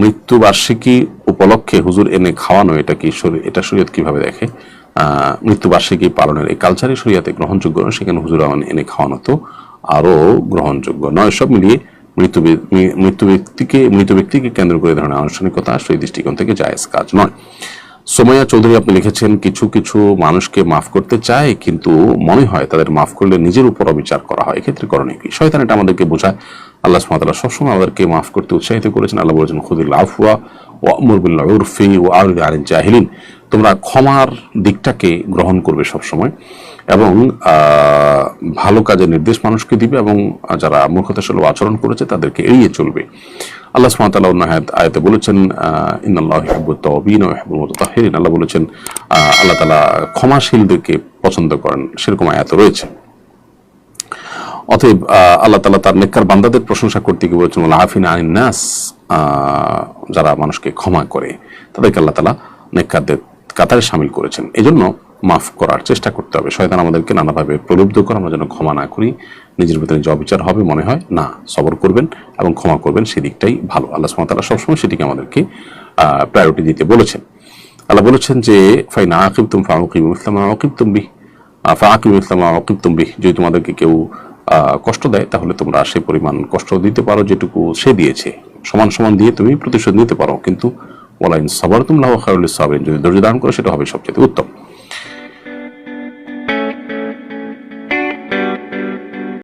মৃত্যুবার্ষিকী উপলক্ষে হুজুর এনে খাওয়ানো এটা কি এটা শরীয়ত কীভাবে দেখে? আহ, মৃত্যুবার্ষিকী পালনের এই কালচারই শরীয়তে গ্রহণযোগ্য নয় সেখানে হুজুর আমান এনে খাওয়ানো তো আরও গ্রহণযোগ্য নয়। সব মিলিয়ে মৃত্যু মৃত্যু ব্যক্তিকে মৃত ব্যক্তিকে কেন্দ্র করে ধরনের আনুষ্ঠানিকতা সেই দৃষ্টিকোণ থেকে জায়েজ কাজ নয়। সোমাইয়া চৌধুরী আপনি লিখেছেন, কিছু কিছু মানুষকে মাফ করতে চায়, কিন্তু মনে হয় তাদের মাফ করলে নিজের উপর অবিচার করা হয়। এক্ষেত্রে করণীয় কি? শয়তান এটা আমাদেরকে বোঝায়। আল্লাহ সুবহানাহু সবসময় আমাদেরকে মাফ করতে উৎসাহিত করেছেন। আল্লাহ বলেছেন খুদিল আফওয়া ও আমর বিল উরফি ও আরিদ আনিল জাহিলিন। তোমরা ক্ষমার দিকটাকে গ্রহণ করবে সবসময় এবং ভালো কাজের নির্দেশ মানুষকে দিবে এবং যারা মূর্খতাশীল আচরণ করেছে তাদেরকে এড়িয়ে চলবে। আল্লাহ ওয়া অন্য আয়াত- বলেছেন তাওয়াবিন ওয়া ইউহিব্বুল মুতাতাহহিরিন আল্লাহ বলেছেন আল্লাহ তাআলা ক্ষমাশীলদেরকে পছন্দ করেন। সেরকম আয়াত রয়েছে। অতএব আল্লাহ তালা তার নেককার বান্দাদের প্রশংসা করতে গিয়ে বলেছেন আফিন আইন নাস যারা মানুষকে ক্ষমা করে, তাদেরকে আল্লাহ তালা নেককারদের কাতারে সামিল করেছেন। এজন্য মাফ করার চেষ্টা করতে হবে। শয়তান আমাদেরকে নানাভাবে প্রলুব্ধ করে আমরা যেন ক্ষমা না করি। নিজের ভিতরে যে অবিচার হবে মনে হয়, না, সবর করবেন এবং ক্ষমা করবেন সেদিকটাই ভালো। আল্লাহ তাআলা সবসময় সেটিকে আমাদেরকে প্রায়োরিটি দিতে বলেছেন। আল্লাহ বলেছেন যে ফাই ফাইনা আকিবতুম ফাউকিম ইসলাম আকিবতুম বিহ। ফাকিম ইসলাম আকিবতুম বিহ। যদি তোমাদেরকে কেউ কষ্ট দেয়, তাহলে তোমরা সে পরিমাণ কষ্ট দিতে পারো যেটুকু সে দিয়েছে। সমান সমান দিয়ে তুমি প্রতিশোধ নিতে পারো। কিন্তু ওলাইন সবার তুমলাহ খায়ুল সাবিন যদি ধৈর্য ধারণ করো, সেটা হবে সবচেয়ে উত্তম।